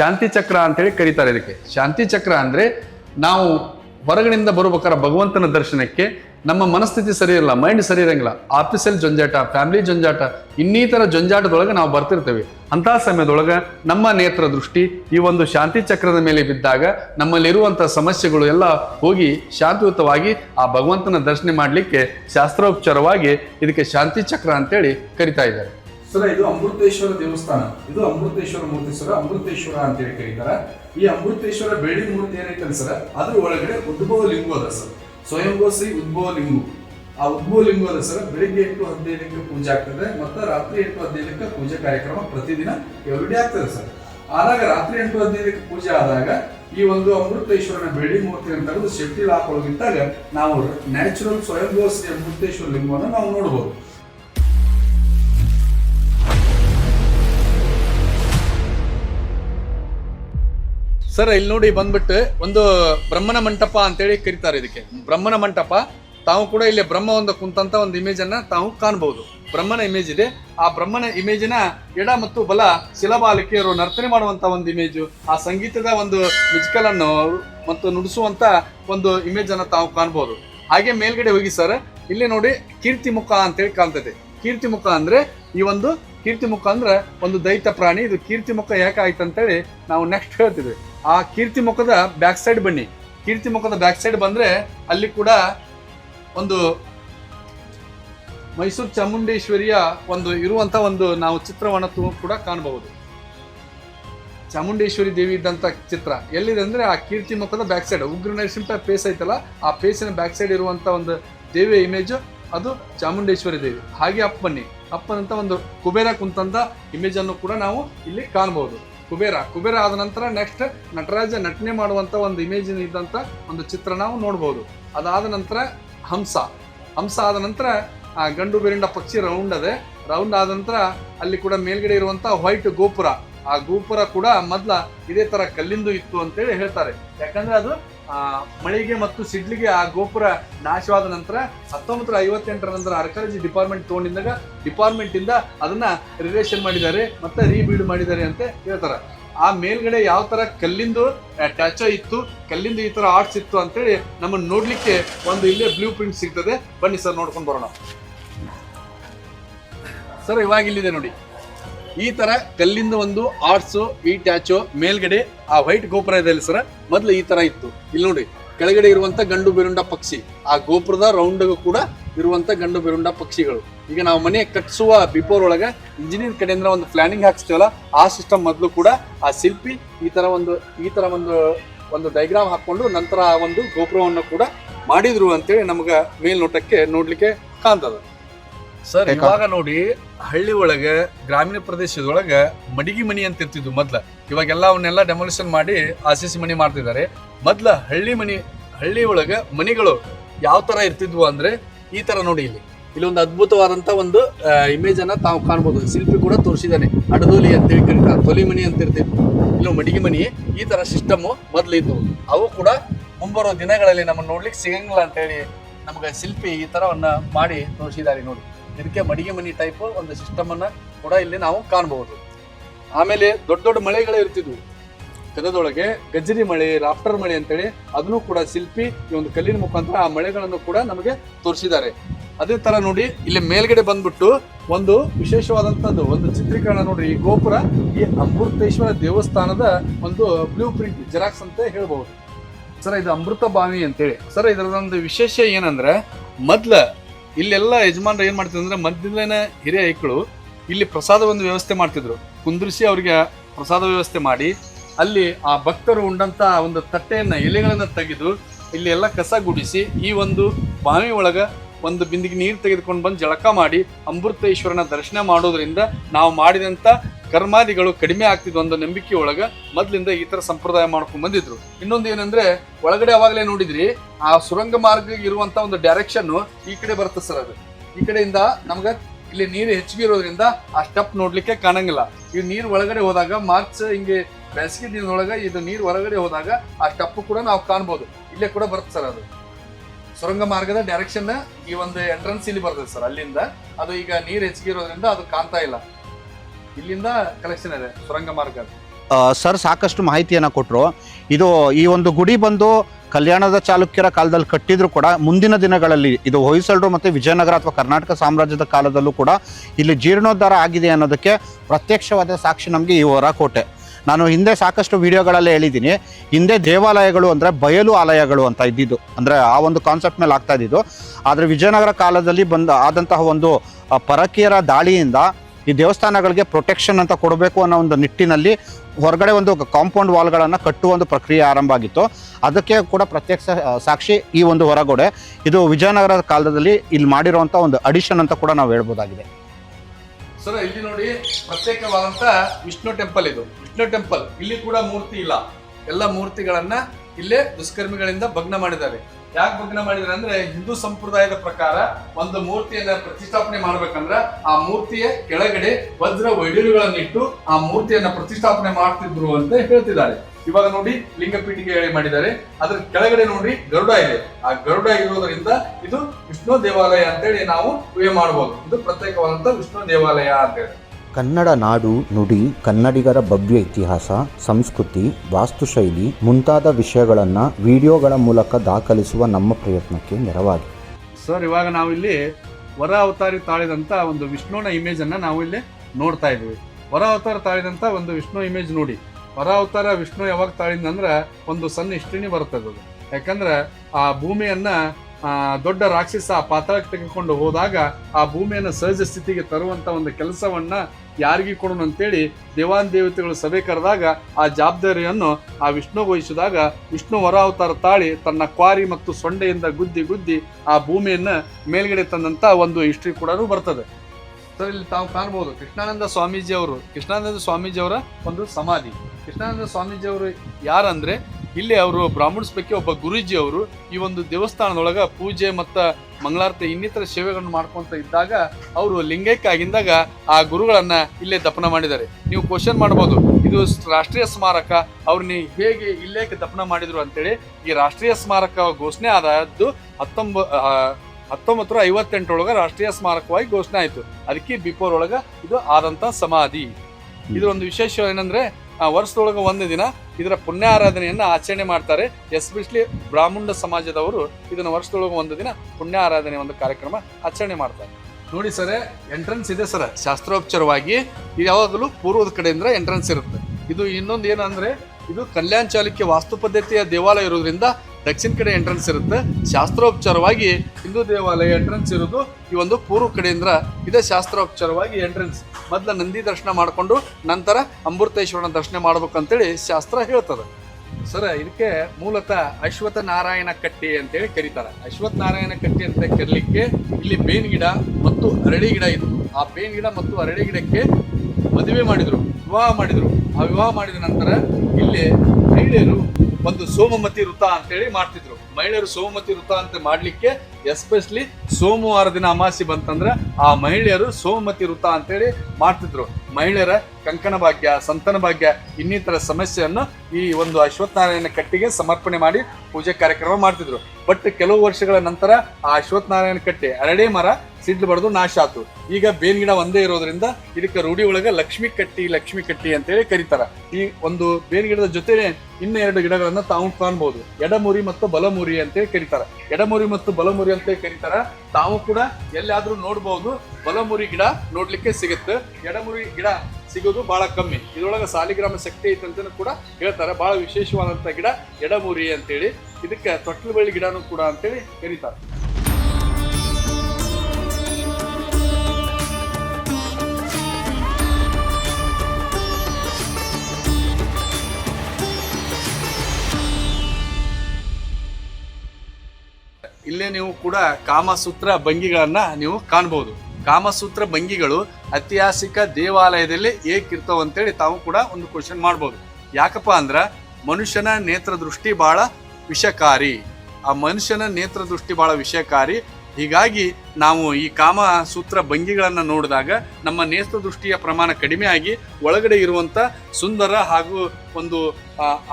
ಶಾಂತಿ ಚಕ್ರ ಅಂತೇಳಿ ಕರೀತಾರೆ ಇದಕ್ಕೆ. ಶಾಂತಿ ಚಕ್ರ ಅಂದರೆ ನಾವು ಹೊರಗಡೆಯಿಂದ ಬರ್ಬೇಕಾದ್ರೆ ಭಗವಂತನ ದರ್ಶನಕ್ಕೆ ನಮ್ಮ ಮನಸ್ಥಿತಿ ಸರಿ ಇರಲ್ಲ ಮೈಂಡ್ ಸರಿ ಇರಂಗಿಲ್ಲ. ಆಫೀಸಲ್ಲಿ ಜಂಜಾಟ ಫ್ಯಾಮಿಲಿ ಜೊಂಜಾಟ, ಇನ್ನಿತರ ಜಂಜಾಟದೊಳಗೆ ನಾವು ಬರ್ತಿರ್ತೇವೆ. ಅಂತಹ ಸಮಯದೊಳಗೆ ನಮ್ಮ ನೇತ್ರ ದೃಷ್ಟಿ ಈ ಒಂದು ಶಾಂತಿ ಚಕ್ರದ ಮೇಲೆ ಬಿದ್ದಾಗ ನಮ್ಮಲ್ಲಿರುವಂಥ ಸಮಸ್ಯೆಗಳು ಎಲ್ಲ ಹೋಗಿ ಶಾಂತಿಯುತವಾಗಿ ಆ ಭಗವಂತನ ದರ್ಶನ ಮಾಡಲಿಕ್ಕೆ ಶಾಸ್ತ್ರೋಪಚಾರವಾಗಿ ಇದಕ್ಕೆ ಶಾಂತಿ ಚಕ್ರ ಅಂತೇಳಿ ಕರಿತಾ ಇದ್ದಾರೆ. ಸರ್, ಇದು ಅಮೃತೇಶ್ವರ ದೇವಸ್ಥಾನ. ಇದು ಅಮೃತೇಶ್ವರ ಮೂರ್ತಿ ಸರ್, ಅಮೃತೇಶ್ವರ ಅಂತ ಹೇಳಿ ಕರೀತಾರೆ. ಈ ಅಮೃತೇಶ್ವರ ಬೆಳ್ಳಿ ಮೂರ್ತಿ ಏನೈತಲ್ಲ ಸರ್, ಅದ್ರ ಒಳಗಡೆ ಉದ್ಭವ ಲಿಂಗು ಅದ ಸರ್. ಸ್ವಯಂಭೂ ಶ್ರೀ ಉದ್ಭವ ಲಿಂಗು. ಆ ಉದ್ಭವ ಲಿಂಗು ಅದ ಸರ್, ಬೆಳಿಗ್ಗೆ ಎಂಟು ಹದಿನೈದಕ್ಕೆ ಪೂಜೆ ಆಗ್ತದೆ, ಮತ್ತೆ ರಾತ್ರಿ ಎಂಟು ಹದಿನೈದಕ್ಕೆ ಪೂಜೆ ಕಾರ್ಯಕ್ರಮ ಪ್ರತಿದಿನ ಎವ್ರಿಡೇ ಆಗ್ತದೆ ಸರ್. ಆದಾಗ ರಾತ್ರಿ ಎಂಟು ಹದಿನೈದಕ್ಕೆ ಪೂಜೆ ಆದಾಗ ಈ ಒಂದು ಅಮೃತೇಶ್ವರನ ಬೆಳ್ಳಿ ಮೂರ್ತಿಯನ್ನು ತೆಗೆದು ಶೆಟ್ಟಿ ಹಾಕೊಳ್ಳೋದಿದ್ದಾಗ ನಾವು ನ್ಯಾಚುರಲ್ ಸ್ವಯಂಭೂ ಶ್ರೀ ಅಮೃತೇಶ್ವರ ಲಿಂಗವನ್ನು ನಾವು ನೋಡಬಹುದು ಸರ್, ಇಲ್ಲಿ ನೋಡಿ ಬಂದ್ಬಿಟ್ಟು ಒಂದು ಬ್ರಹ್ಮನ ಮಂಟಪ ಅಂತೇಳಿ ಕರೀತಾರೆ ಇದಕ್ಕೆ. ಬ್ರಹ್ಮನ ಮಂಟಪ, ತಾವು ಕೂಡ ಇಲ್ಲಿ ಬ್ರಹ್ಮ ಒಂದು ಕುಂತಂತ ಒಂದು ಇಮೇಜ್ ತಾವು ಕಾಣಬಹುದು ಬ್ರಹ್ಮನ ಇಮೇಜ್ ಇದೆ. ಆ ಬ್ರಹ್ಮನ ಇಮೇಜಿನ ಎಡ ಮತ್ತು ಬಲ ಶಿಲಬಾಲಕಿಯರು ನರ್ತನೆ ಮಾಡುವಂತ ಒಂದು ಇಮೇಜು ಆ ಸಂಗೀತದ ಒಂದು ಮ್ಯೂಸಿಕಲ್ ಅನ್ನು ಮತ್ತು ನುಡಿಸುವಂತ ಒಂದು ಇಮೇಜ್ ತಾವು ಕಾಣಬಹುದು ಹಾಗೆ ಮೇಲ್ಗಡೆ ಹೋಗಿ ಸರ್, ಇಲ್ಲಿ ನೋಡಿ ಕೀರ್ತಿ ಮುಖ ಅಂತೇಳಿ ಕಾಣ್ತದೆ. ಕೀರ್ತಿ ಮುಖ ಅಂದ್ರೆ ಈ ಒಂದು, ಕೀರ್ತಿ ಮುಖ ಅಂದ್ರೆ ಒಂದು ದೈತ ಪ್ರಾಣಿ. ಇದು ಕೀರ್ತಿ ಮುಖ ಯಾಕೆ ಆಯ್ತು ಅಂತೇಳಿ ನಾವು ನೆಕ್ಸ್ಟ್ ಹೇಳ್ತಿದ್ವಿ. ಆ ಕೀರ್ತಿ ಮುಖದ ಬ್ಯಾಕ್ ಸೈಡ್ ಬನ್ನಿ. ಕೀರ್ತಿ ಮುಖದ ಬ್ಯಾಕ್ ಸೈಡ್ ಬಂದ್ರೆ ಅಲ್ಲಿ ಕೂಡ ಒಂದು ಮೈಸೂರು ಚಾಮುಂಡೇಶ್ವರಿಯ ಒಂದು ಇರುವಂತ ಒಂದು ನಾವು ಚಿತ್ರವನ್ನು ಕೂಡ ಕಾಣಬಹುದು. ಚಾಮುಂಡೇಶ್ವರಿ ದೇವಿ ಇದ್ದಂಥ ಚಿತ್ರ ಎಲ್ಲಿದೆ ಅಂದ್ರೆ ಆ ಕೀರ್ತಿ ಮುಖದ ಬ್ಯಾಕ್ ಸೈಡ್ ಉಗ್ರ ನರಸಿಂಹ ಫೇಸ್ ಐತಲ್ಲ, ಆ ಫೇಸಿನ ಬ್ಯಾಕ್ ಸೈಡ್ ಇರುವಂತ ಒಂದು ದೇವಿಯ ಇಮೇಜ್ ಅದು ಚಾಮುಂಡೇಶ್ವರಿ ದೇವಿ. ಹಾಗೆ ಅಪ್ಪ ಬನ್ನಿ. ಅಪ್ಪನಂತ ಒಂದು ಕುಬೇರ ಕುಂತಂಥ ಇಮೇಜನ್ನು ಕೂಡ ನಾವು ಇಲ್ಲಿ ಕಾಣಬಹುದು. ಕುಬೇರ. ಕುಬೇರ ಆದ ನಂತರ ನೆಕ್ಸ್ಟ್ ನಟರಾಜ ನಟನೆ ಮಾಡುವಂತ ಒಂದು ಇಮೇಜ್ ಇದ್ದಂತ ಒಂದು ಚಿತ್ರ ನಾವು ನೋಡಬಹುದು ಅದಾದ ನಂತರ ಹಂಸ. ಹಂಸ ಆದ ನಂತರ ಗಂಡು ಬೆರಿಂಡ ಪಕ್ಷಿ ರೌಂಡ್ ಅದೇ. ರೌಂಡ್ ಆದ ನಂತರ ಅಲ್ಲಿ ಕೂಡ ಮೇಲ್ಗಡೆ ಇರುವಂತ ವೈಟ್ ಗೋಪುರ. ಆ ಗೋಪುರ ಕೂಡ ಮೊದ್ಲ ಇದೇ ತರ ಕಲ್ಲಿಂದು ಇತ್ತು ಅಂತೇಳಿ ಹೇಳ್ತಾರೆ. ಯಾಕಂದ್ರೆ ಅದು ಮಳೆಗೆ ಮತ್ತು ಸಿಡ್ಲಿಗೆ ಆ ಗೋಪುರ ನಾಶವಾದ ನಂತರ ಹತ್ತೊಂಬತ್ತು ಐವತ್ತೆಂಟರ ನಂತರ ಆರ್ಕಾಲಜಿ ಡಿಪಾರ್ಟ್ಮೆಂಟ್ ತಗೊಂಡಿದ್ದಾಗ ಡಿಪಾರ್ಟ್ಮೆಂಟ್ ಇಂದ ಅದನ್ನ ರಿಲೇಷನ್ ಮಾಡಿದ್ದಾರೆ ಮತ್ತೆ ರೀಬಿಲ್ಡ್ ಮಾಡಿದ್ದಾರೆ ಅಂತ ಹೇಳ್ತಾರೆ. ಆ ಮೇಲ್ಗಡೆ ಯಾವ ತರ ಕಲ್ಲಿಂದು ಟ್ಯಾಚೋ ಇತ್ತು, ಕಲ್ಲಿಂದು ಈ ತರ ಆರ್ಟ್ಸ್ ಇತ್ತು ಅಂತೇಳಿ ನಮ್ಮನ್ನು ನೋಡ್ಲಿಕ್ಕೆ ಒಂದು ಇಲ್ಲೇ ಬ್ಲೂ ಪ್ರಿಂಟ್ ಸಿಗ್ತದೆ. ಬನ್ನಿ ಸರ್, ನೋಡ್ಕೊಂಡು ಬರೋಣ. ಸರ್, ಇವಾಗ ಇಲ್ಲಿದೆ ನೋಡಿ. ಈ ತರ ಕಲ್ಲಿಂದ ಒಂದು ಆರ್ಟ್ಸ್ ಈ ಟ್ಯಾಚೋ ಮೇಲ್ಗಡೆ ಆ ವೈಟ್ ಗೋಪುರ ಇದೆ ಸರ್? ಮೊದ್ಲು ಈ ತರ ಇತ್ತು. ಇಲ್ಲಿ ನೋಡಿ, ಕೆಳಗಡೆ ಇರುವಂತ ಗಂಡು ಬಿರುಂಡ ಪಕ್ಷಿ. ಆ ಗೋಪುರದ ರೌಂಡ್ ಕೂಡ ಇರುವಂತ ಗಂಡು ಬಿರುಂಡ ಪಕ್ಷಿಗಳು. ಈಗ ನಾವು ಮನೆ ಕಟ್ಟಿಸುವ ಬಿಫೋರ್ ಒಳಗೆ ಇಂಜಿನಿಯರ್ ಕಡೆಯಿಂದ ಒಂದು ಪ್ಲಾನಿಂಗ್ ಹಾಕ್ಸ್ತೇವಲ್ಲ, ಆ ಸಿಸ್ಟಮ್ ಮೊದಲು ಕೂಡ ಆ ಶಿಲ್ಪಿ ಈ ತರ ಒಂದು, ಈ ತರ ಒಂದು ಒಂದು ಡೈಗ್ರಾಮ್ ಹಾಕೊಂಡು ನಂತರ ಆ ಒಂದು ಗೋಪುರವನ್ನು ಕೂಡ ಮಾಡಿದ್ರು ಅಂತೇಳಿ ನಮ್ಗೆ ಮೇಲ್ನೋಟಕ್ಕೆ ನೋಡ್ಲಿಕ್ಕೆ ಕಾಣ್ತದ. ಸರ್ ಇವಾಗ ನೋಡಿ ಹಳ್ಳಿ ಒಳಗೆ ಗ್ರಾಮೀಣ ಪ್ರದೇಶದೊಳಗೆ ಮಡಿಗೆ ಮನಿ ಅಂತ ಇರ್ತಿದ್ವು ಮೊದ್ಲ. ಇವಾಗೆಲ್ಲ ಅವನ್ನೆಲ್ಲ ಡೆಮೊಲಿಷನ್ ಮಾಡಿ ಆಸಿಸಿ ಮನಿ ಮಾಡ್ತಿದ್ದಾರೆ. ಮೊದ್ಲ ಹಳ್ಳಿ ಮನಿ ಹಳ್ಳಿ ಒಳಗೆ ಮನಿಗಳು ಯಾವ ತರ ಇರ್ತಿದ್ವು ಅಂದ್ರೆ ಈ ತರ ನೋಡಿ ಇಲ್ಲಿ. ಇಲ್ಲಿ ಒಂದು ಅದ್ಭುತವಾದಂತ ಒಂದು ಇಮೇಜ್ ಅನ್ನ ತಾವು ಕಾಣ್ಬೋದು. ಶಿಲ್ಪಿ ಕೂಡ ತೋರಿಸಿದ್ದಾನೆ. ಅಡದೋಲಿ ಅಂತೇಳಿ ಕರೀತಾರೆ ತೊಲಿ ಮನಿ ಅಂತ ಇರ್ತಿದ್ವು ಇಲ್ಲಿ ಮಡಿಗೆ ಮನಿ ಈ ತರ ಸಿಸ್ಟಮ್ ಮೊದ್ಲು ಇದ್ವು. ಅವು ಕೂಡ ಮುಂಬರುವ ದಿನಗಳಲ್ಲಿ ನಮ್ಮ ನೋಡ್ಲಿಕ್ಕೆ ಸಿಗಂಗಿಲ್ಲ ಅಂತ ಹೇಳಿ ನಮ್ಗೆ ಶಿಲ್ಪಿ ಈ ತರವನ್ನ ಮಾಡಿ ತೋರಿಸಿದ್ದಾರೆ ನೋಡಿ. ಇದಕ್ಕೆ ಮಡಿಗೆ ಮನಿ ಟೈಪ್ ಒಂದು ಸಿಸ್ಟಮ್ ಅನ್ನ ಕೂಡ ಇಲ್ಲಿ ನಾವು ಕಾಣಬಹುದು ಆಮೇಲೆ ದೊಡ್ಡ ದೊಡ್ಡ ಮಳೆಗಳೇ ಇರ್ತಿದ್ವು. ಕದದೊಳಗೆ ಗಜರಿ ಮಳೆ, ರಾಫ್ಟರ್ ಮಳೆ ಅಂತೇಳಿ ಅದನ್ನು ಕೂಡ ಶಿಲ್ಪಿ ಈ ಒಂದು ಕಲ್ಲಿನ ಮುಖಾಂತರ ಆ ಮಳೆಗಳನ್ನು ಕೂಡ ನಮಗೆ ತೋರಿಸಿದ್ದಾರೆ. ಅದೇ ತರ ನೋಡಿ ಇಲ್ಲಿ ಮೇಲ್ಗಡೆ ಬಂದ್ಬಿಟ್ಟು ಒಂದು ವಿಶೇಷವಾದಂತದ್ದು ಒಂದು ಚಿತ್ರೀಕರಣ ನೋಡ್ರಿ. ಈ ಗೋಪುರ ಈ ಅಮೃತೇಶ್ವರ ದೇವಸ್ಥಾನದ ಒಂದು ಬ್ಲೂ ಪ್ರಿಂಟ್ ಜೆರಾಕ್ಸ್ ಅಂತ ಹೇಳ್ಬಹುದು ಸರ್, ಇದು ಅಮೃತ ಬಾವಿ ಅಂತೇಳಿ. ಸರ್, ಇದರದೊಂದು ವಿಶೇಷ ಏನಂದ್ರೆ, ಮೊದ್ಲ ಇಲ್ಲೆಲ್ಲ ಯಜಮಾನ್ರು ಏನ್ ಮಾಡ್ತಿದ್ರು ಅಂದ್ರೆ ಮಧ್ಯದಲ್ಲಿನ ಹಿರಿಯ ಐಕ್ಳು ಇಲ್ಲಿ ಪ್ರಸಾದ ಒಂದು ವ್ಯವಸ್ಥೆ ಮಾಡ್ತಿದ್ರು. ಕುಂದ್ರಿಸಿ ಅವ್ರಿಗೆ ಪ್ರಸಾದ ವ್ಯವಸ್ಥೆ ಮಾಡಿ, ಅಲ್ಲಿ ಆ ಭಕ್ತರು ಉಂಡಂತ ಒಂದು ತಟ್ಟೆಯನ್ನ ಎಲೆಗಳನ್ನ ತೆಗೆದು, ಇಲ್ಲಿ ಎಲ್ಲ ಕಸ ಗುಡಿಸಿ ಈ ಒಂದು ಬಾವಿ ಒಳಗ ಒಂದು ಬಿಂದಿಗೆ ನೀರು ತೆಗೆದುಕೊಂಡು ಬಂದು ಜಳಕ ಮಾಡಿ ಅಮೃತೇಶ್ವರನ ದರ್ಶನ ಮಾಡೋದ್ರಿಂದ ನಾವು ಮಾಡಿದಂಥ ಕರ್ಮಾದಿಗಳು ಕಡಿಮೆ ಆಗ್ತಿದ್ವು ಒಂದು ನಂಬಿಕೆ ಒಳಗ. ಮೊದ್ಲಿಂದ ಈ ಥರ ಸಂಪ್ರದಾಯ ಮಾಡ್ಕೊಂಡು ಬಂದಿದ್ರು. ಇನ್ನೊಂದು ಏನಂದ್ರೆ, ಒಳಗಡೆ ಅವಾಗಲೇ ನೋಡಿದ್ರಿ, ಆ ಸುರಂಗ ಮಾರ್ಗ ಇರುವಂತ ಒಂದು ಡೈರೆಕ್ಷನ್ ಈ ಕಡೆ ಬರುತ್ತೆ ಸರ್ ಅದು. ಈ ಕಡೆಯಿಂದ ನಮ್ಗೆ ಇಲ್ಲಿ ನೀರು ಹೆಚ್ಚಿಗೆ ಇರೋದ್ರಿಂದ ಆ ಸ್ಟೆಪ್ ನೋಡ್ಲಿಕ್ಕೆ ಕಾಣಂಗಿಲ್ಲ. ಈ ನೀರು ಒಳಗಡೆ ಹೋದಾಗ ಮಾರ್ಚ್ ಹಿಂಗೆ ಬೇಸಿಗೆ ದಿನದೊಳಗೆ ಇದು ನೀರು ಹೊರಗಡೆ ಹೋದಾಗ ಆ ಸ್ಟೆಪ್ ಕೂಡ ನಾವು ಕಾಣ್ಬೋದು. ಇಲ್ಲೇ ಕೂಡ ಬರುತ್ತೆ ಸರ್ ಅದು. ಸುರಂಗ ಮಾರ್ಗದ ಡೈರೆಕ್ಷನ್ ಈ ಒಂದು ಎಂಟ್ರೆನ್ಸ್ ಇಲ್ಲಿ ಬರ್ತದೆ ಸರ್ ಅಲ್ಲಿಂದ. ಅದು ಈಗ ನೀರು ಹೆಚ್ಚಿಗೆ ಇರೋದ್ರಿಂದ ಅದು ಕಾಣ್ತಾ ಇಲ್ಲ. ಇಲ್ಲಿಂದ ಕಲೆಕ್ಷನ್ ಇದೆ, ಸುರಂಗ ಮಾರ್ಗ. ಸರ್ ಸಾಕಷ್ಟು ಮಾಹಿತಿಯನ್ನು ಕೊಟ್ಟರು ಇದು ಈ ಒಂದು ಗುಡಿ ಬಂದು ಕಲ್ಯಾಣದ ಚಾಲುಕ್ಯರ ಕಾಲದಲ್ಲಿ ಕಟ್ಟಿದ್ರು ಕೂಡ, ಮುಂದಿನ ದಿನಗಳಲ್ಲಿ ಇದು ಹೊಯ್ಸಳರು ಮತ್ತು ವಿಜಯನಗರ ಅಥವಾ ಕರ್ನಾಟಕ ಸಾಮ್ರಾಜ್ಯದ ಕಾಲದಲ್ಲೂ ಕೂಡ ಇಲ್ಲಿ ಜೀರ್ಣೋದ್ಧಾರ ಆಗಿದೆ ಅನ್ನೋದಕ್ಕೆ ಪ್ರತ್ಯಕ್ಷವಾದ ಸಾಕ್ಷಿ ನಮಗೆ ಈ ಹೊರಕೋಟೆ ನಾನು ಹಿಂದೆ ಸಾಕಷ್ಟು ವಿಡಿಯೋಗಳಲ್ಲೇ ಹೇಳಿದ್ದೀನಿ. ಹಿಂದೆ ದೇವಾಲಯಗಳು ಅಂದರೆ ಬಯಲು ಆಲಯಗಳು ಅಂತ ಇದ್ದಿದ್ದು. ಅಂದರೆ ಆ ಒಂದು ಕಾನ್ಸೆಪ್ಟ್ ಮೇಲೆ ಆಗ್ತಾ ಇದ್ದಿದ್ದು. ಆದರೆ ವಿಜಯನಗರ ಕಾಲದಲ್ಲಿ ಬಂದ ಆದಂತಹ ಒಂದು ಪರಕೀಯರ ದಾಳಿಯಿಂದ ಈ ದೇವಸ್ಥಾನಗಳಿಗೆ ಪ್ರೊಟೆಕ್ಷನ್ ಅಂತ ಕೊಡಬೇಕು ಅನ್ನೋ ಒಂದು ನಿಟ್ಟಿನಲ್ಲಿ ಹೊರಗಡೆ ಒಂದು ಕಾಂಪೌಂಡ್ ವಾಲ್ಗಳನ್ನು ಕಟ್ಟುವ ಒಂದು ಪ್ರಕ್ರಿಯೆ ಆರಂಭ ಆಗಿತ್ತು. ಅದಕ್ಕೆ ಕೂಡ ಪ್ರತ್ಯಕ್ಷ ಸಾಕ್ಷಿ ಈ ಒಂದು ಹೊರಗಡೆ. ಇದು ವಿಜಯನಗರ ಕಾಲದಲ್ಲಿ ಇಲ್ಲಿ ಮಾಡಿರುವಂಥ ಒಂದು ಅಡಿಷನ್ ಅಂತ ಕೂಡ ನಾವು ಹೇಳ್ಬೋದಾಗಿದೆ. ಸರ್, ಇಲ್ಲಿ ನೋಡಿ ಪ್ರತ್ಯೇಕವಾದಂತ ವಿಷ್ಣು ಟೆಂಪಲ್ ಇದು. ವಿಷ್ಣು ಟೆಂಪಲ್ ಇಲ್ಲಿ ಕೂಡ ಮೂರ್ತಿ ಇಲ್ಲ. ಎಲ್ಲ ಮೂರ್ತಿಗಳನ್ನ ಇಲ್ಲೇ ದುಷ್ಕರ್ಮಿಗಳಿಂದ ಭಗ್ನ ಮಾಡಿದ್ದಾರೆ. ಯಾಕೆ ಭಗ್ನ ಮಾಡಿದ್ರೆ ಅಂದ್ರೆ ಹಿಂದೂ ಸಂಪ್ರದಾಯದ ಪ್ರಕಾರ ಒಂದು ಮೂರ್ತಿಯನ್ನ ಪ್ರತಿಷ್ಠಾಪನೆ ಮಾಡ್ಬೇಕಂದ್ರ ಆ ಮೂರ್ತಿಯ ಕೆಳಗಡೆ ವಜ್ರ ವೈಡೂರುಗಳನ್ನಿಟ್ಟು ಆ ಮೂರ್ತಿಯನ್ನ ಪ್ರತಿಷ್ಠಾಪನೆ ಮಾಡ್ತಿದ್ರು ಅಂತ ಹೇಳ್ತಿದ್ದಾರೆ. ಇವಾಗ ನೋಡಿ ಲಿಂಗಪೀಠಿಗೆ ಹೇಳಿ ಮಾಡಿದ್ದಾರೆ. ಅದ್ರ ಕೆಳಗಡೆ ನೋಡಿ ಗರುಡ ಇದೆ. ಆ ಗರುಡ ಇರೋದ್ರಿಂದ ಇದು ವಿಷ್ಣು ದೇವಾಲಯ ಅಂತೇಳಿ ನಾವು ಊಹೆ ಮಾಡಬಹುದು ಇದು ಪ್ರತ್ಯೇಕವಾದಂತ ವಿಷ್ಣು ದೇವಾಲಯ ಅಂತೇಳಿ ಕನ್ನಡ ನಾಡು, ನುಡಿ, ಕನ್ನಡಿಗರ ಭವ್ಯ ಇತಿಹಾಸ, ಸಂಸ್ಕೃತಿ, ವಾಸ್ತುಶೈಲಿ ಮುಂತಾದ ವಿಷಯಗಳನ್ನು ವಿಡಿಯೋಗಳ ಮೂಲಕ ದಾಖಲಿಸುವ ನಮ್ಮ ಪ್ರಯತ್ನಕ್ಕೆ ನೆರವಾಗಿ. ಸರ್, ಇವಾಗ ನಾವು ಇಲ್ಲಿ ವರ ಅವತಾರಿ ತಾಳಿದಂತ ಒಂದು ವಿಷ್ಣುವಿನ ಇಮೇಜ್ ಅನ್ನ ನಾವು ಇಲ್ಲಿ ನೋಡ್ತಾ ಇದ್ದೀವಿ. ವರ ಅವತಾರ ತಾಳಿದಂತ ಒಂದು ವಿಷ್ಣು ಇಮೇಜ್ ನೋಡಿ. ವರ ಅವತಾರ ವಿಷ್ಣು ಯಾವಾಗ ತಾಳಿದಂದ್ರೆ ಒಂದು ಸಣ್ಣ ಇಷ್ಟಿನಿ ಬರ್ತದೆ ಅದು. ಯಾಕಂದ್ರೆ ಆ ಭೂಮಿಯನ್ನು ದೊಡ್ಡ ರಾಕ್ಷಸ ಪಾತಾಳಕ್ಕೆ ತೆಗೆದುಕೊಂಡು ಹೋದಾಗ ಆ ಭೂಮಿಯನ್ನು ಸಹಜ ಸ್ಥಿತಿಗೆ ತರುವಂತ ಒಂದು ಕೆಲಸವನ್ನ ಯಾರಿಗೆ ಕೊಡೋಣ ಅಂತೇಳಿ ದೇವಾನ್ ದೇವತೆಗಳು ಸಭೆ ಕರೆದಾಗ ಆ ಜವಾಬ್ದಾರಿಯನ್ನು ಆ ವಿಷ್ಣು ವಹಿಸಿದಾಗ ವಿಷ್ಣು ವರಾವತಾರ ತಾಳಿ ತನ್ನ ಕ್ವಾರಿ ಮತ್ತು ಸೊಂಡೆಯಿಂದ ಗುದ್ದಿ ಗುದ್ದಿ ಆ ಭೂಮಿಯನ್ನು ಮೇಲ್ಗಡೆ ತಂದಂತ ಒಂದು ಹಿಸ್ಟ್ರಿ ಕೂಡ ಬರ್ತದೆ. ಸರ್, ಇಲ್ಲಿ ತಾವು ಕಾಣಬಹುದು ಕೃಷ್ಣಾನಂದ ಸ್ವಾಮೀಜಿ ಅವರು ಕೃಷ್ಣಾನಂದ ಸ್ವಾಮೀಜಿ ಅವರ ಒಂದು ಸಮಾಧಿ. ಕೃಷ್ಣಾನಂದ ಸ್ವಾಮೀಜಿ ಅವರು ಯಾರಂದ್ರೆ ಇಲ್ಲಿ ಅವರು ಬ್ರಾಹ್ಮಣ್ಸ್ ಒಬ್ಬ ಗುರೂಜಿ ಅವರು ಈ ಒಂದು ದೇವಸ್ಥಾನದೊಳಗ ಪೂಜೆ ಮತ್ತು ಮಂಗಳಾರತಿ ಇನ್ನಿತರ ಸೇವೆಗಳನ್ನು ಮಾಡ್ಕೊಂತ ಇದ್ದಾಗ ಅವರು ಲಿಂಗೈಕ್ಯ ಆಗಿದ್ದಾಗ ಆ ಗುರುಗಳನ್ನ ಇಲ್ಲೇ ದಫನ ಮಾಡಿದ್ದಾರೆ. ನೀವು ಕ್ವಶನ್ ಮಾಡ್ಬೋದು. ಇದು ರಾಷ್ಟ್ರೀಯ ಸ್ಮಾರಕ. ಅವ್ರನ್ನ ಹೇಗೆ ಇಲ್ಲೇಕೆ ದಫನ ಮಾಡಿದ್ರು ಅಂತೇಳಿ ಈ ರಾಷ್ಟ್ರೀಯ ಸ್ಮಾರಕ ಘೋಷಣೆ ಆದದ್ದು ಹತ್ತೊಂಬ ಹತ್ತೊಂಬತ್ತು ನೂರ ಐವತ್ತೆಂಟರೊಳಗ ರಾಷ್ಟ್ರೀಯ ಸ್ಮಾರಕವಾಗಿ ಘೋಷಣೆ ಆಯ್ತು. ಅದಕ್ಕೆ ಬಿಫೋರ್ ಒಳಗ ಇದು ಆದಂತ ಸಮಾಧಿ. ಇದ್ರ ಒಂದು ವಿಶೇಷ ಏನಂದ್ರೆ ವರ್ಷದೊಳಗ ಒಂದು ದಿನ ಇದರ ಪುಣ್ಯ ಆರಾಧನೆಯನ್ನ ಆಚರಣೆ ಮಾಡ್ತಾರೆ. ಎಸ್ಪೆಷಲಿ ಬ್ರಾಹ್ಮಣ ಸಮಾಜದವರು ಇದನ್ನ ವರ್ಷದೊಳಗೆ ಒಂದು ದಿನ ಪುಣ್ಯ ಆರಾಧನೆ ಒಂದು ಕಾರ್ಯಕ್ರಮ ಆಚರಣೆ ಮಾಡ್ತಾರೆ. ನೋಡಿ ಸರ್ ಎಂಟ್ರೆನ್ಸ್ ಇದೆ ಸರ್. ಶಾಸ್ತ್ರೋಪಚಾರವಾಗಿ ಯಾವಾಗಲೂ ಪೂರ್ವದ ಕಡೆಯಿಂದ ಎಂಟ್ರೆನ್ಸ್ ಇರುತ್ತೆ. ಇದು ಇನ್ನೊಂದು ಏನಂದ್ರೆ, ಇದು ಕಲ್ಯಾಣ ಚಾಲುಕ್ಯ ವಾಸ್ತು ಪದ್ಧತಿಯ ದೇವಾಲಯ ಇರೋದ್ರಿಂದ ದಕ್ಷಿಣ ಕಡೆ ಎಂಟ್ರೆನ್ಸ್ ಇರುತ್ತೆ. ಶಾಸ್ತ್ರೋಪಚಾರವಾಗಿ ಹಿಂದೂ ದೇವಾಲಯ ಎಂಟ್ರೆನ್ಸ್ ಇರೋದು ಈ ಒಂದು ಪೂರ್ವ ಕಡೆಯಿಂದ ಇದೇ ಶಾಸ್ತ್ರೋಪಚಾರವಾಗಿ ಎಂಟ್ರೆನ್ಸ್ ಮೊದಲ ನಂದಿ ದರ್ಶನ ಮಾಡಿಕೊಂಡು ನಂತರ ಅಮೃತೇಶ್ವರನ ದರ್ಶನ ಮಾಡ್ಬೇಕಂತೇಳಿ ಶಾಸ್ತ್ರ ಹೇಳ್ತದೆ. ಸರ್, ಇದಕ್ಕೆ ಮೂಲತಃ ಅಶ್ವತ್ಥ ನಾರಾಯಣ ಕಟ್ಟಿ ಅಂತೇಳಿ ಕರೀತಾರೆ. ಅಶ್ವತ್ಥ ನಾರಾಯಣ ಕಟ್ಟಿ ಅಂತ ಕರೀಲಿಕ್ಕೆ ಇಲ್ಲಿ ಬೇನ್ ಗಿಡ ಮತ್ತು ಅರಳಿ ಗಿಡ ಇದು ಆ ಬೇನ್ ಗಿಡ ಮತ್ತು ಅರಳಿ ಗಿಡಕ್ಕೆ ಮದುವೆ ಮಾಡಿದರು, ವಿವಾಹ ಮಾಡಿದರು. ಆ ವಿವಾಹ ಮಾಡಿದ ನಂತರ ಇಲ್ಲಿ ಮಹಿಳೆಯರು ಒಂದು ಸೋಮಮತಿ ವೃತ ಅಂತೇಳಿ ಮಾಡ್ತಿದ್ರು. ಮಹಿಳೆಯರು ಸೋಮಮತಿ ವೃತ ಅಂತ ಮಾಡ್ಲಿಕ್ಕೆ ಎಸ್ಪೆಷಲಿ ಸೋಮವಾರ ದಿನ ಅಮಾಸಿ ಬಂತಂದ್ರೆ ಆ ಮಹಿಳೆಯರು ಸೋಮಮತಿ ವೃತ ಅಂತೇಳಿ ಮಾಡ್ತಿದ್ರು. ಮಹಿಳೆಯರ ಕಂಕಣ ಭಾಗ್ಯ, ಸಂತನ ಭಾಗ್ಯ, ಇನ್ನಿತರ ಸಮಸ್ಯೆಯನ್ನು ಈ ಒಂದು ಅಶ್ವತ್ಥನಾರಾಯಣ ಕಟ್ಟಿಗೆ ಸಮರ್ಪಣೆ ಮಾಡಿ ಪೂಜೆ ಕಾರ್ಯಕ್ರಮ ಮಾಡ್ತಿದ್ರು. ಬಟ್ ಕೆಲವು ವರ್ಷಗಳ ನಂತರ ಆ ಅಶ್ವತ್ಥನಾರಾಯಣ ಕಟ್ಟೆ ಅರಳಿ ಮರ ಸಿಡ್ಲು ಬಡ್ದು ನಾಶ ಆತು. ಈಗ ಬೇನ್ ಗಿಡ ಒಂದೇ ಇರೋದ್ರಿಂದ ಇದಕ್ಕೆ ರೂಢಿ ಒಳಗ ಲಕ್ಷ್ಮಿ ಕಟ್ಟಿ ಲಕ್ಷ್ಮಿ ಕಟ್ಟಿ ಅಂತೇಳಿ ಕರೀತಾರ. ಈ ಒಂದು ಬೇನ್ ಗಿಡದ ಜೊತೆ ಇನ್ನ ಎರಡು ಗಿಡಗಳನ್ನ ತಾವು ಕಾಣ್ಬೋದು. ಎಡಮುರಿ ಮತ್ತು ಬಲಮುರಿ ಅಂತೇಳಿ ಕರೀತಾರ. ಎಡಮುರಿ ಮತ್ತು ಬಲಮುರಿ ಅಂತೇಳಿ ಕರೀತಾರ. ತಾವು ಕೂಡ ಎಲ್ಲಾದ್ರೂ ನೋಡ್ಬೋದು, ಬಲಮುರಿ ಗಿಡ ನೋಡ್ಲಿಕ್ಕೆ ಸಿಗುತ್ತೆ. ಎಡಮುರಿ ಗಿಡ ಸಿಗೋದು ಬಹಳ ಕಮ್ಮಿ. ಇದ್ರೊಳಗೆ ಸಾಲಿಗ್ರಾಮ ಶಕ್ತಿ ಐತೆ ಅಂತ ಕೂಡ ಹೇಳ್ತಾರೆ. ಬಹಳ ವಿಶೇಷವಾದಂತ ಗಿಡ ಎಡಮುರಿ ಅಂತೇಳಿ. ಇದಕ್ಕೆ ತೊಟ್ಲು ಬಳ್ಳಿ ಗಿಡನೂ ಕೂಡ ಅಂತೇಳಿ ಕರೀತಾರೆ. ಇಲ್ಲೇ ನೀವು ಕೂಡ ಕಾಮಸೂತ್ರ ಭಂಗಿಗಳನ್ನ ನೀವು ಕಾಣಬಹುದು ಕಾಮಸೂತ್ರ ಭಂಗಿಗಳು ಐತಿಹಾಸಿಕ ದೇವಾಲಯದಲ್ಲಿ ಏಕಿರ್ತಾವ ಅಂತೇಳಿ ತಾವು ಕೂಡ ಒಂದು ಕ್ವಶನ್ ಮಾಡ್ಬೋದು. ಯಾಕಪ್ಪ ಅಂದ್ರ ಮನುಷ್ಯನ ನೇತ್ರ ದೃಷ್ಟಿ ಬಹಳ ವಿಷಕಾರಿ. ಆ ಮನುಷ್ಯನ ನೇತ್ರ ದೃಷ್ಟಿ ಬಹಳ ವಿಷಕಾರಿ. ಹೀಗಾಗಿ ನಾವು ಈ ಕಾಮ ಸೂತ್ರ ಭಂಗಿಗಳನ್ನು ನೋಡಿದಾಗ ನಮ್ಮ ನೇಸ್ತ ದೃಷ್ಟಿಯ ಪ್ರಮಾಣ ಕಡಿಮೆ ಆಗಿ ಒಳಗಡೆ ಇರುವಂಥ ಸುಂದರ ಹಾಗೂ ಒಂದು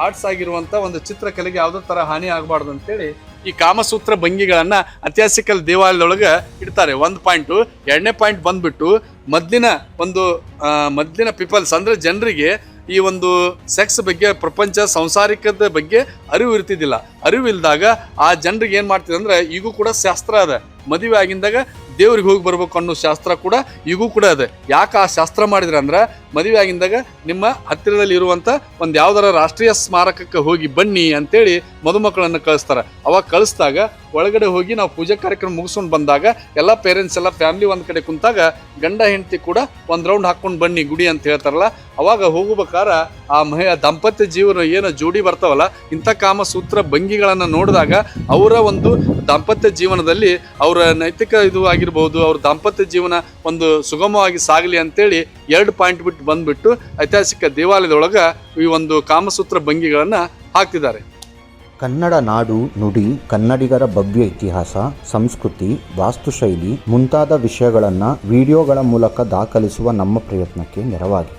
ಆರ್ಟ್ಸ್ ಆಗಿರುವಂಥ ಒಂದು ಚಿತ್ರಕಲೆಗೆ ಯಾವುದೋ ಥರ ಹಾನಿ ಆಗಬಾರ್ದು ಅಂತೇಳಿ ಈ ಕಾಮಸೂತ್ರ ಭಂಗಿಗಳನ್ನು ಐತಿಹಾಸಿಕ ದೇವಾಲಯದೊಳಗೆ ಇಡ್ತಾರೆ. ಒಂದು ಪಾಯಿಂಟು. ಎರಡನೇ ಪಾಯಿಂಟ್ ಬಂದ್ಬಿಟ್ಟು ಮೊದಲಿನ ಒಂದು ಮೊದಲಿನ ಪೀಪಲ್ಸ್ ಅಂದರೆ ಜನರಿಗೆ ಈ ಒಂದು ಸೆಕ್ಸ್ ಬಗ್ಗೆ, ಪ್ರಪಂಚ ಸಂಸಾರಿಕದ ಬಗ್ಗೆ ಅರಿವು ಇರ್ತಿದ್ದಿಲ್ಲ. ಅರಿವು ಇಲ್ದಾಗ ಆ ಜನರಿಗೆ ಏನು ಮಾಡ್ತಿದ್ರು ಅಂದರೆ, ಈಗೂ ಕೂಡ ಶಾಸ್ತ್ರ ಅದ. ಮದುವೆ ಆಗಿಂದಾಗ ದೇವ್ರಿಗೆ ಹೋಗಿ ಬರ್ಬೇಕು ಅನ್ನೋ ಶಾಸ್ತ್ರ ಕೂಡ ಈಗೂ ಕೂಡ ಅದೇ. ಯಾಕೆ ಆ ಶಾಸ್ತ್ರ ಮಾಡಿದ್ರೆ ಅಂದ್ರೆ ಮದುವೆ ಆಗಿದ್ದಾಗ ನಿಮ್ಮ ಹತ್ತಿರದಲ್ಲಿ ಇರುವಂತ ಒಂದು ಯಾವ್ದಾರ ರಾಷ್ಟ್ರೀಯ ಸ್ಮಾರಕಕ್ಕೆ ಹೋಗಿ ಬನ್ನಿ ಅಂತೇಳಿ ಮದುಮಕ್ಕಳನ್ನು ಕಳಿಸ್ತಾರೆ. ಅವಾಗ ಕಳಿಸ್ದಾಗ ಒಳಗಡೆ ಹೋಗಿ ನಾವು ಪೂಜಾ ಕಾರ್ಯಕ್ರಮ ಮುಗಿಸ್ಕೊಂಡು ಬಂದಾಗ ಎಲ್ಲ ಪೇರೆಂಟ್ಸ್ ಎಲ್ಲ ಫ್ಯಾಮಿಲಿ ಒಂದು ಕಡೆ ಕುಂತಾಗ ಗಂಡ ಹೆಂಡತಿ ಕೂಡ ಒಂದು ರೌಂಡ್ ಹಾಕ್ಕೊಂಡು ಬನ್ನಿ ಗುಡಿ ಅಂತ ಹೇಳ್ತಾರಲ್ಲ, ಅವಾಗ ಹೋಗ್ಬೇಕಾರ ಆ ಮಹಿ ದಾಂಪತ್ಯ ಜೀವನ ಏನು ಜೋಡಿ ಬರ್ತಾವಲ್ಲ, ಇಂಥ ಕಾಮಸೂತ್ರ ಭಂಗಿಗಳನ್ನು ನೋಡಿದಾಗ ಅವರ ಒಂದು ದಾಂಪತ್ಯ ಜೀವನದಲ್ಲಿ ಅವರ ನೈತಿಕ ಇದು ಆಗಿರ್ಬೋದು, ಅವ್ರ ದಾಂಪತ್ಯ ಜೀವನ ಒಂದು ಸುಗಮವಾಗಿ ಸಾಗಲಿ ಅಂತೇಳಿ ಎರಡು ಪಾಯಿಂಟ್ ಬಿಟ್ಟು ಬಂದ್ಬಿಟ್ಟು ಐತಿಹಾಸಿಕ ದೇವಾಲಯದೊಳಗೆ ಈ ಒಂದು ಕಾಮಸೂತ್ರ ಭಂಗಿಗಳನ್ನ ಹಾಕ್ತಿದ್ದಾರೆ. ಕನ್ನಡ ನಾಡು, ನುಡಿ, ಕನ್ನಡಿಗರ ಭವ್ಯ ಇತಿಹಾಸ, ಸಂಸ್ಕೃತಿ, ವಾಸ್ತುಶೈಲಿ ಮುಂತಾದ ವಿಷಯಗಳನ್ನು ವಿಡಿಯೋಗಳ ಮೂಲಕ ದಾಖಲಿಸುವ ನಮ್ಮ ಪ್ರಯತ್ನಕ್ಕೆ ನೆರವಾಗಿದೆ